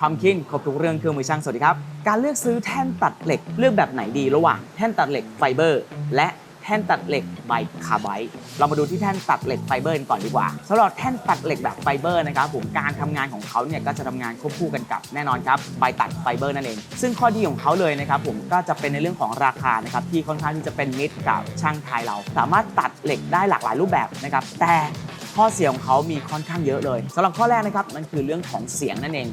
ความคิดครบทุกเรื่องเครื่องมือช่างสวัสดีครับ การเลือกซื้อแท่นตัดเหล็กเลือกแบบไหนดีระหว่างแท่นตัดเหล็กไฟเบอร์ และแท่นตัดเหล็กใบคาร์ไบต์เรามาดูที่แท่นตัดเหล็กไฟเบอร์กันก่อนดีกว่าสำหรับแท่นตัดเหล็กแบบไฟเบอร์นะครับผมการทำงานของเขาเนี่ยก็จะทำงานควบคู่กันกับแน่นอนครับใบตัดไฟเบอร์นั่นเอง ซึ่งข้อดีของเขาเลยนะครับผมก็จะเป็นในเรื่องของราคานะครับที่ค่อนข้างที่จะเป็นมิตรกับช่างไทยเรา สามารถตัดเหล็กได้หลากหลายรูปแบบนะครับแต่ ข้อเสียของเขามีค่อนข้างเยอะเลยสำหรับข้อแรกนะครับนั่นคือเรื่องของเสียงนั่นเอง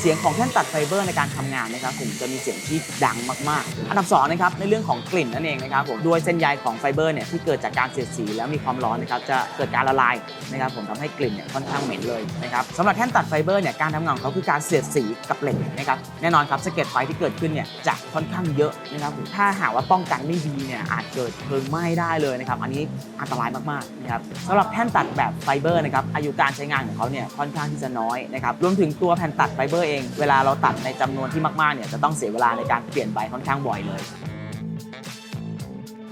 เสียงของแท่นตัดไฟเบอร์ในการทำงานนะครับผมจะมีเสียงที่ดังมากๆ อันดับสองนะครับในเรื่องของกลิ่นนั่นเองนะครับผมด้วยเส้นใยของไฟเบอร์เนี่ยที่เกิดจากการเสียดสีแล้วมีความร้อนนะครับจะเกิดการละลายนะครับผมทำให้กลิ่นเนี่ยค่อนข้างเหม็นเลยนะครับสำหรับแท่นตัดไฟเบอร์เนี่ยการทำงานของเขาคือการเสียดสีกับเหล็กนะครับแน่นอนครับสะเก็ดไฟที่เกิดขึ้นเนี่ยจะค่อนข้างเยอะนะครับผมถ้าหากว่าป้องกันไม่ดีเนี่ยอาจเกิดเพลิงไหม้ได้เลยนะครับอันนี้อันตรายมากๆนะครับสำหรับแท่นตัดแบบไฟไฟเบอร์นะครับอายุการใช้งานของเขาเนี่ยค่อนข้างที่จะน้อยนะครับรวมถึงตัวแผ่นตัดไฟเบอร์เองเวลาเราตัดในจำนวนที่มากๆเนี่ยจะต้องเสียเวลาในการเปลี่ยนใบค่อนข้างบ่อยเลย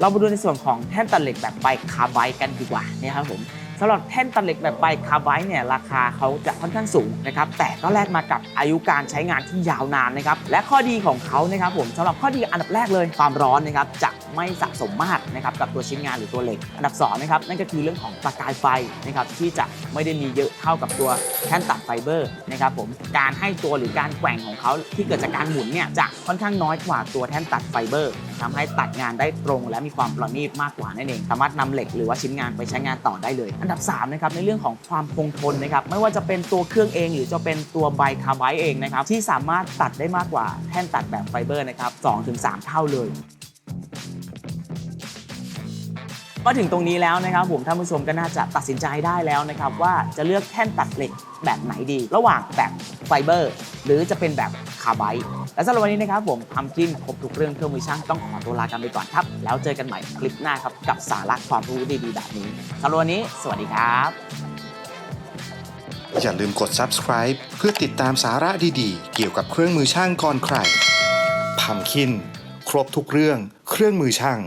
เรามาดูในส่วนของแท่นตัดเหล็กแบบใบคาร์ไบต์กันดีกว่านะครับผมสำหรับแท่นตัดเหล็กแบบใบคาร์ไบต์เนี่ยราคาเขาจะค่อนข้างสูงนะครับแต่ก็แลกมากับอายุการใช้งานที่ยาวนานนะครับและข้อดีของเขานะครับผมสำหรับข้อดีอันดับแรกเลยความร้อนนะครับจะ ไม่สะสมมากนะครับกับตัวชิ้นงานหรือตัวเหล็ก อันดับสองนะครับนั่นก็คือเรื่องของประกายไฟนะครับที่จะไม่ได้มีเยอะเท่ากับตัวแท่นตัดไฟเบอร์นะครับผมการให้ตัวหรือการแกว่งของเขาที่เกิดจากการหมุนเนี่ยจะค่อนข้างน้อยกว่าตัวแท่นตัดไฟเบอร์ทำให้ตัดงานได้ตรง และมีความประณีตมากกว่านั่นเอง สามารถนำเหล็กหรือว่าชิ้นงานไปใช้งานต่อได้เลย อันดับ3นะครับในเรื่องของความคงทนนะครับไม่ว่าจะเป็นตัวเครื่องเอง หรือจะเป็นตัวใบคาร์ไบเองนะครับที่สามารถตัดได้มากกว่าแท่นตัดแบบไฟเบอร์นะครับ2-3 เท่าเลย มาถึงตรงนี้แล้วนะครับผมท่านผู้ชมก็น่าจะตัดสินใจได้แล้วนะครับว่าจะเลือกแท่นตัดเหล็กแบบไหนดี ระหว่างแบบไฟเบอร์ หรือจะเป็นแบบคาร์ไบต์และสำหรับวันนี้นะครับผมทำจิ้มครบทุกเรื่องเครื่องมือช่างต้องขอตัวลากันไปก่อนครับ แล้วเจอกันใหม่คลิปหน้าครับกับสาระความรู้ดีๆแบบนี้สำหรับวันนี้ สวัสดีครับ อย่าลืมกด subscribe เพื่อติดตามสาระดีๆ เกี่ยวกับเครื่องมือช่างก่อนใครพัมคิน ครบทุกเรื่องเครื่องมือช่าง